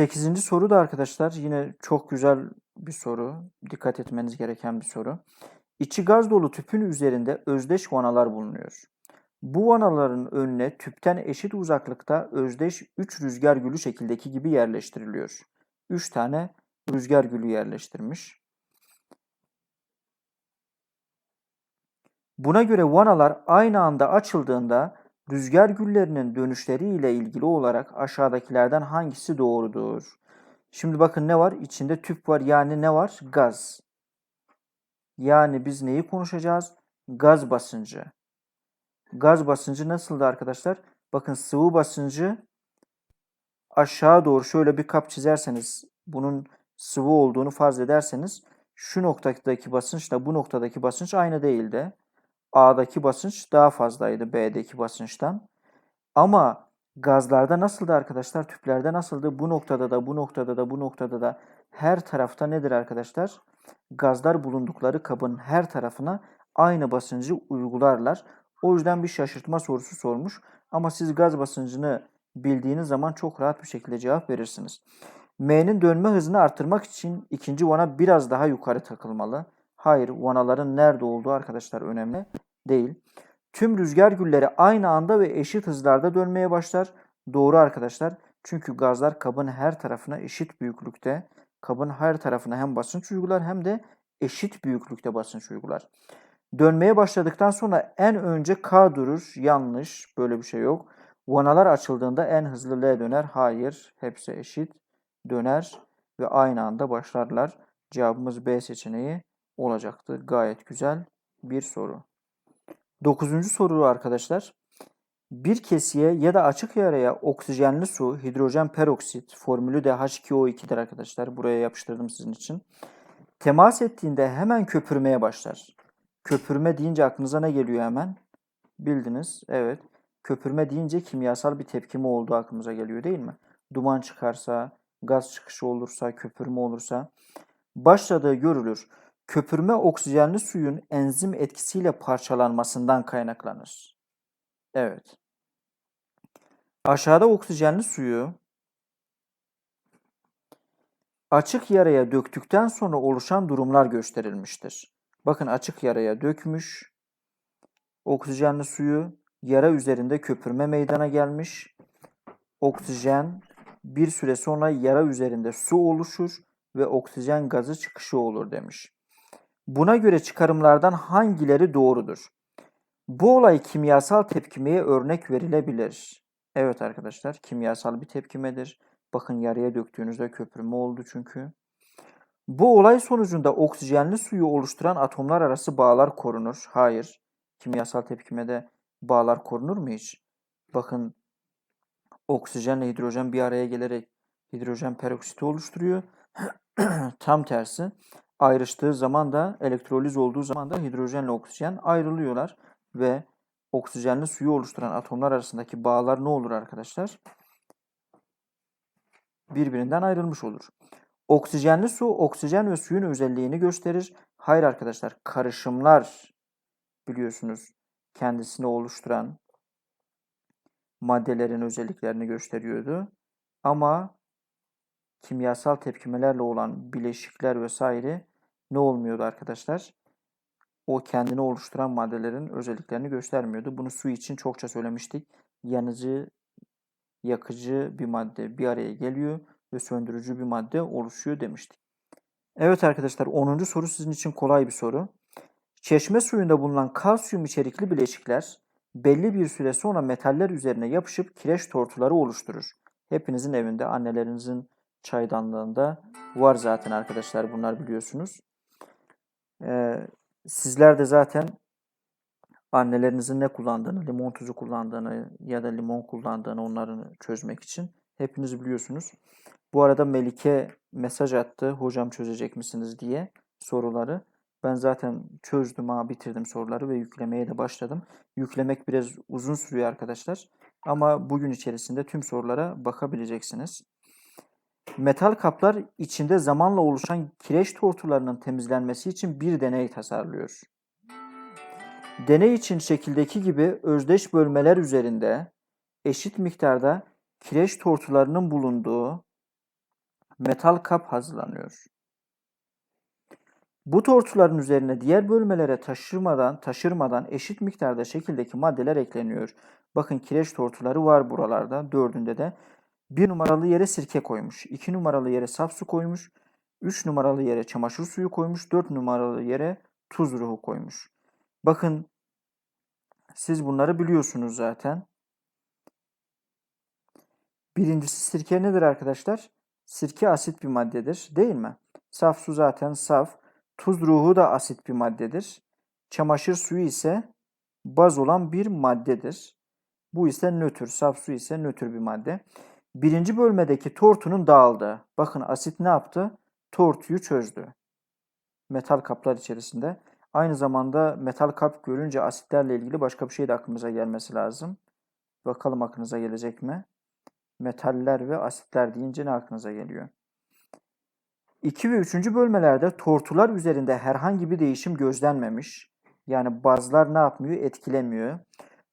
Sekizinci soru da arkadaşlar yine çok güzel bir soru. Dikkat etmeniz gereken bir soru. İçi gaz dolu tüpün üzerinde özdeş vanalar bulunuyor. Bu vanaların önüne tüpten eşit uzaklıkta özdeş 3 rüzgar gülü şekildeki gibi yerleştiriliyor. 3 tane rüzgar gülü yerleştirmiş. Buna göre vanalar aynı anda açıldığında rüzgar güllerinin dönüşleri ile ilgili olarak aşağıdakilerden hangisi doğrudur? Şimdi bakın ne var? İçinde tüp var. Yani ne var? Gaz. Yani biz neyi konuşacağız? Gaz basıncı. Gaz basıncı nasıldı arkadaşlar? Bakın sıvı basıncı aşağı doğru şöyle bir kap çizerseniz bunun sıvı olduğunu farz ederseniz şu noktadaki basınçla bu noktadaki basınç aynı değildi. A'daki basınç daha fazlaydı B'deki basınçtan. Ama gazlarda nasıldı arkadaşlar? Tüplerde nasıldı? Bu noktada da, bu noktada da, bu noktada da her tarafta nedir arkadaşlar? Gazlar bulundukları kabın her tarafına aynı basıncı uygularlar. O yüzden bir şaşırtma sorusu sormuş. Ama siz gaz basıncını bildiğiniz zaman çok rahat bir şekilde cevap verirsiniz. M'nin dönme hızını artırmak için ikinci vana biraz daha yukarı takılmalı. Hayır, vanaların nerede olduğu arkadaşlar önemli değil. Tüm rüzgar gülleri aynı anda ve eşit hızlarda dönmeye başlar. Doğru arkadaşlar. Çünkü gazlar kabın her tarafına eşit büyüklükte, kabın her tarafına hem basınç uygular hem de eşit büyüklükte basınç uygular. Dönmeye başladıktan sonra en önce K durur. Yanlış. Böyle bir şey yok. Vanalar açıldığında en hızlı L döner. Hayır. Hepsi eşit döner ve aynı anda başlarlar. Cevabımız B seçeneği olacaktı. Gayet güzel bir soru. Dokuzuncu soru arkadaşlar. Bir kesiye ya da açık yaraya oksijenli su, hidrojen peroksit, formülü de H2O2'dir arkadaşlar. Buraya yapıştırdım sizin için. Temas ettiğinde hemen köpürmeye başlar. Köpürme deyince aklınıza ne geliyor hemen? Bildiniz. Evet. Köpürme deyince kimyasal bir tepkime olduğu aklımıza geliyor değil mi? Duman çıkarsa, gaz çıkışı olursa, köpürme olursa başladığı görülür. Köpürme oksijenli suyun enzim etkisiyle parçalanmasından kaynaklanır. Evet. Aşağıda oksijenli suyu açık yaraya döktükten sonra oluşan durumlar gösterilmiştir. Bakın açık yaraya dökmüş. Oksijenli suyu yara üzerinde köpürme meydana gelmiş. Oksijen bir süre sonra yara üzerinde su oluşur ve oksijen gazı çıkışı olur demiş. Buna göre çıkarımlardan hangileri doğrudur? Bu olay kimyasal tepkimeye örnek verilebilir. Evet arkadaşlar kimyasal bir tepkimedir. Bakın yarıya döktüğünüzde köpürme oldu çünkü. Bu olay sonucunda oksijenli suyu oluşturan atomlar arası bağlar korunur. Hayır. Kimyasal tepkimede bağlar korunur mu hiç? Bakın oksijenle hidrojen bir araya gelerek hidrojen peroksiti oluşturuyor. Tam tersi ayrıştığı zaman da elektroliz olduğu zaman da hidrojenle oksijen ayrılıyorlar ve oksijenli suyu oluşturan atomlar arasındaki bağlar ne olur arkadaşlar? Birbirinden ayrılmış olur. Oksijenli su oksijen ve suyun özelliğini gösterir. Hayır arkadaşlar karışımlar biliyorsunuz kendisini oluşturan maddelerin özelliklerini gösteriyordu. Ama kimyasal tepkimelerle olan bileşikler vesaire ne olmuyordu arkadaşlar? O kendini oluşturan maddelerin özelliklerini göstermiyordu. Bunu su için çokça söylemiştik. Yanıcı, yakıcı bir madde bir araya geliyor ve söndürücü bir madde oluşuyor demiştik. Evet arkadaşlar 10. soru sizin için kolay bir soru. Çeşme suyunda bulunan kalsiyum içerikli bileşikler belli bir süre sonra metaller üzerine yapışıp kireç tortuları oluşturur. Hepinizin evinde, annelerinizin çaydanlığında var zaten arkadaşlar bunlar biliyorsunuz. Ee, sizler de zaten annelerinizin ne kullandığını, limon tuzu kullandığını ya da limon kullandığını onların çözmek için hepiniz biliyorsunuz. Bu arada Melike mesaj attı. Hocam çözecek misiniz diye soruları. Ben zaten çözdüm ha bitirdim soruları ve yüklemeye de başladım. Yüklemek biraz uzun sürüyor arkadaşlar. Ama bugün içerisinde tüm sorulara bakabileceksiniz. Metal kaplar içinde zamanla oluşan kireç tortularının temizlenmesi için bir deney tasarlıyor. Deney için şekildeki gibi özdeş bölmeler üzerinde eşit miktarda kireç tortularının bulunduğu metal kap hazırlanıyor. Bu tortuların üzerine diğer bölmelere taşırmadan taşırmadan eşit miktarda şekildeki maddeler ekleniyor. Bakın kireç tortuları var buralarda. Dördünde de. Bir numaralı yere sirke koymuş. iki numaralı yere saf su koymuş. Üç numaralı yere çamaşır suyu koymuş. Dört numaralı yere tuz ruhu koymuş. Bakın siz bunları biliyorsunuz zaten. Birincisi sirke nedir arkadaşlar? Sirke asit bir maddedir değil mi? Saf su zaten saf. Tuz ruhu da asit bir maddedir. Çamaşır suyu ise baz olan bir maddedir. Bu ise nötr. Saf su ise nötr bir madde. Birinci bölmedeki tortunun dağıldığı. Bakın asit ne yaptı? Tortuyu çözdü. Metal kaplar içerisinde. Aynı zamanda metal kap görünce asitlerle ilgili başka bir şey de aklımıza gelmesi lazım. Bakalım aklınıza gelecek mi? Metaller ve asitler deyince ne aklınıza geliyor? 2 ve 3. bölmelerde tortular üzerinde herhangi bir değişim gözlenmemiş. Yani bazlar ne yapmıyor? Etkilemiyor.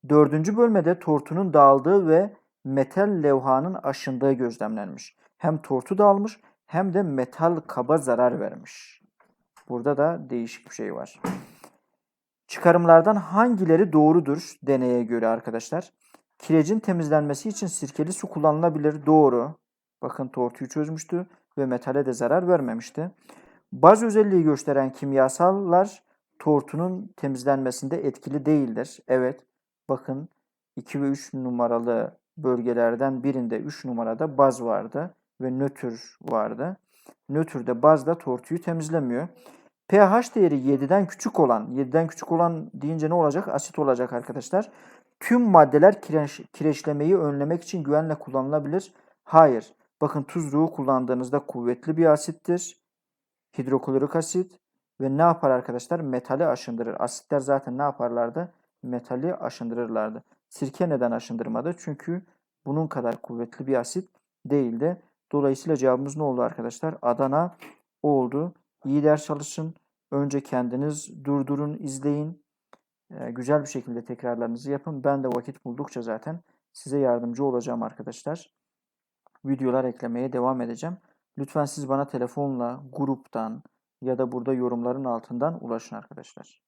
4. bölmede tortunun dağıldığı ve metal levhanın aşındığı gözlemlenmiş. Hem tortu dağılmış hem de metal kaba zarar vermiş. Burada da değişik bir şey var. Çıkarımlardan hangileri doğrudur deneye göre arkadaşlar? Kirecin temizlenmesi için sirkeli su kullanılabilir. Doğru. Bakın tortuyu çözmüştü ve metale de zarar vermemişti. Baz özelliği gösteren kimyasallar tortunun temizlenmesinde etkili değildir. Evet. Bakın 2 ve 3 numaralı bölgelerden birinde 3 numarada baz vardı ve nötr vardı. Nötrde baz da tortuyu temizlemiyor. pH değeri 7'den küçük olan, 7'den küçük olan deyince ne olacak? Asit olacak arkadaşlar. Tüm maddeler kireç, kireçlemeyi önlemek için güvenle kullanılabilir. Hayır. Bakın tuz ruhu kullandığınızda kuvvetli bir asittir. Hidroklorik asit ve ne yapar arkadaşlar? Metali aşındırır. Asitler zaten ne yaparlardı? Metali aşındırırlardı. Sirke neden aşındırmadı? Çünkü bunun kadar kuvvetli bir asit değildi. Dolayısıyla cevabımız ne oldu arkadaşlar? Adana oldu. İyi ders çalışın. Önce kendiniz durdurun, izleyin. Ee, güzel bir şekilde tekrarlarınızı yapın. Ben de vakit buldukça zaten size yardımcı olacağım arkadaşlar. Videolar eklemeye devam edeceğim. Lütfen siz bana telefonla, gruptan ya da burada yorumların altından ulaşın arkadaşlar.